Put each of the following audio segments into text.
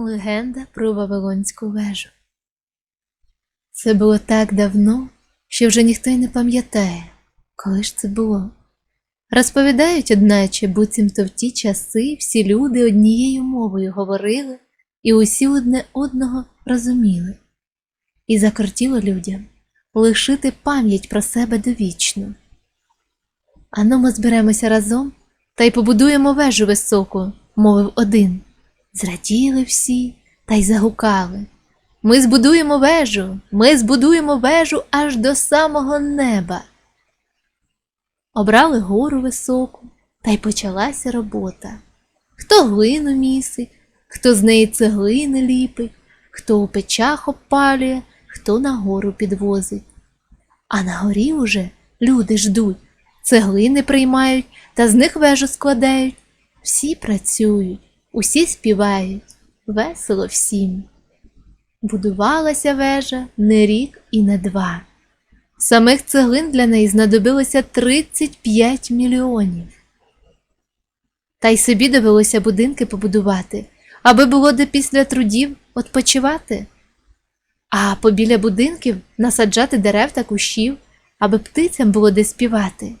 Легенда про Вавилонську вежу. Це було так давно, що вже ніхто й не пам'ятає, коли ж це було. Розповідають, одначе, буцімто в ті часи всі люди однією мовою говорили і усі одне одного розуміли. І закортіло людям лишити пам'ять про себе довічну. Ану ми зберемося разом та й побудуємо вежу високу, мовив один. Зраділи всі та й загукали. Ми збудуємо вежу, ми збудуємо вежу аж до самого неба. Обрали гору високу, та й почалася робота. Хто глину місить, хто з неї цеглини ліпить, хто у печах обпалює, хто на гору підвозить. А на горі уже люди ждуть, цеглини приймають та з них вежу складають. Всі працюють, усі співають, весело всім. Будувалася вежа не рік і не два. Самих цеглин для неї знадобилося 35 мільйонів. Та й собі довелося будинки побудувати, аби було де після трудів відпочивати, а побіля будинків насаджати дерев та кущів, аби птицям було де співати.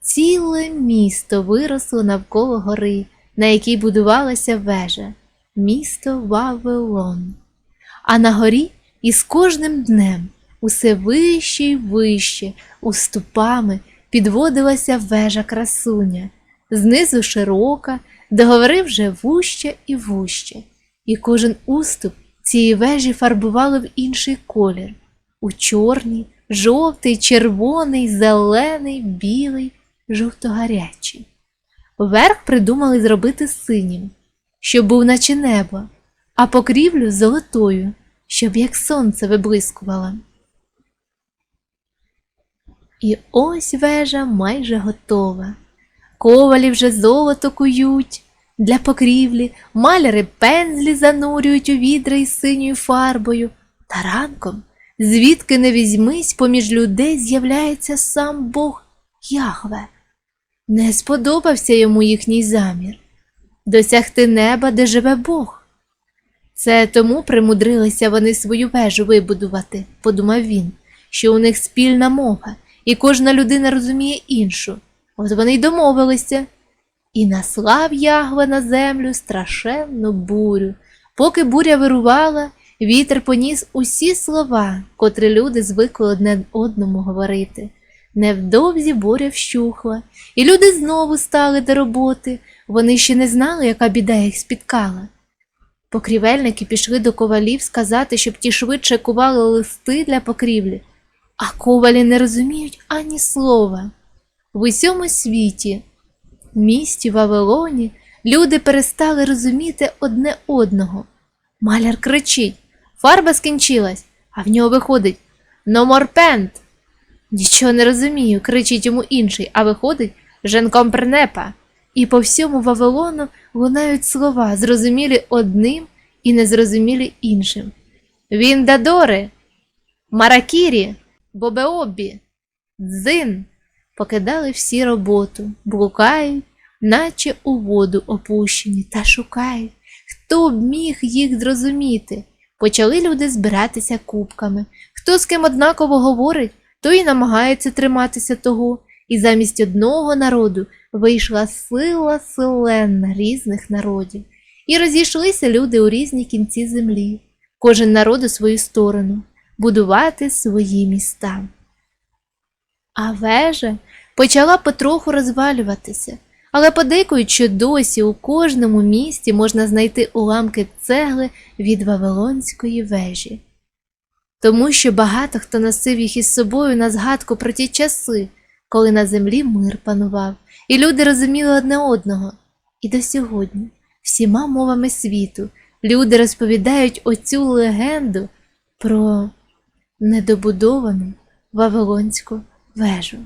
Ціле місто виросло навколо гори, на якій будувалася вежа, місто Вавилон. А на горі із кожним днем усе вище й вище, уступами підводилася вежа красуня, знизу широка, до гори вже вужче і вужче, і кожен уступ цієї вежі фарбували в інший колір у чорний, жовтий, червоний, зелений, білий, жовтогарячий. Верх придумали зробити синім, щоб був наче небо, а покрівлю золотою, щоб як сонце виблискувало. І ось вежа майже готова. Ковалі вже золото кують для покрівлі, маляри пензлі занурюють у відра із синьою фарбою, та ранком, звідки не візьмись, поміж людей з'являється сам Бог Яхве. Не сподобався йому їхній замір досягти неба, де живе Бог. Це тому примудрилися вони свою вежу вибудувати, подумав він, що у них спільна мова, і кожна людина розуміє іншу. От вони й домовилися. І наслав Ягва на землю страшенну бурю. Поки буря вирувала, вітер поніс усі слова, котрі люди звикли одне одному говорити. Невдовзі буря вщухла, і люди знову стали до роботи. Вони ще не знали, яка біда їх спіткала. Покрівельники пішли до ковалів сказати, щоб ті швидше кували листи для покрівлі, а ковалі не розуміють ані слова. В усьому світі, місті Вавилоні, люди перестали розуміти одне одного. Маляр кричить Фарба скінчилась, а в нього виходить «No more paint». Нічого не розумію, кричить йому інший, а виходить «Женком пренепа». І по всьому Вавилону лунають слова, зрозумілі одним і незрозумілі іншим. Віндадори, Маракірі, Бобеобі, Дзин покидали всі роботу, блукають, наче у воду опущені, та шукають, хто б міг їх зрозуміти. Почали люди збиратися кубками. Хто з ким однаково говорить, той і намагається триматися того, і замість одного народу вийшла сила селенна різних народів, і розійшлися люди у різні кінці землі, кожен народ у свою сторону, будувати свої міста. А вежа почала потроху розвалюватися, але подейкують, що досі у кожному місті можна знайти уламки цегли від Вавилонської вежі. Тому що багато хто носив їх із собою на згадку про ті часи, коли на землі мир панував, і люди розуміли одне одного. І до сьогодні, всіма мовами світу, люди розповідають оцю легенду про недобудовану Вавилонську вежу.